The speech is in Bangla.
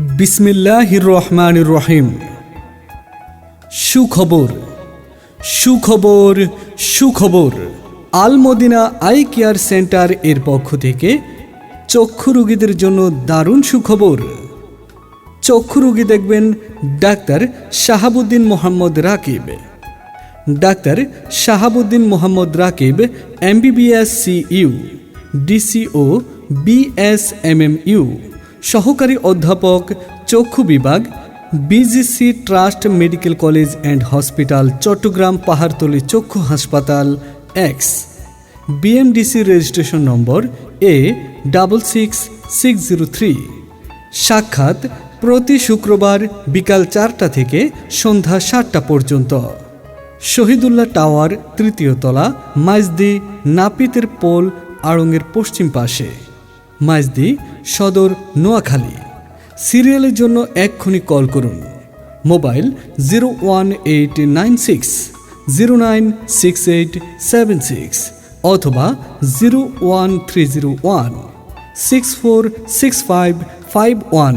বিসমিল্লাহির রহমান রহিম সুখবর সুখবর সুখবর। Al Madina eye care centre এর পক্ষ থেকে চক্ষু রোগীদের জন্য দারুণ সুখবর। চক্ষু রোগী দেখবেন doctor Shahabuddin Mohammad Rakib. Doctor Shahabuddin Mohammad Rakib, MBBS CU, DCO, BSMMU. সহকারী অধ্যাপক, চক্ষু বিভাগ BGC trust medical college and hospital Chattogram Pahartali চক্ষু হাসপাতাল ex BMDC registration number A double six six zero three সাক্ষাৎ প্রতি শুক্রবার বিকাল চারটা থেকে সন্ধ্যা সাতটা পর্যন্ত। শহীদুল্লাহ টাওয়ার, তৃতীয় তলা মাইজদি নাপিতের পোল আড়ংয়ের পশ্চিম পাশে। মাইজদি সদর, নোয়াখালী। সিরিয়ালের জন্য এক্ষুনি কল করুন। Mobile zero one eight nine six, zero nine six eight seven six অথবা zero one three zero one, six four six five five one.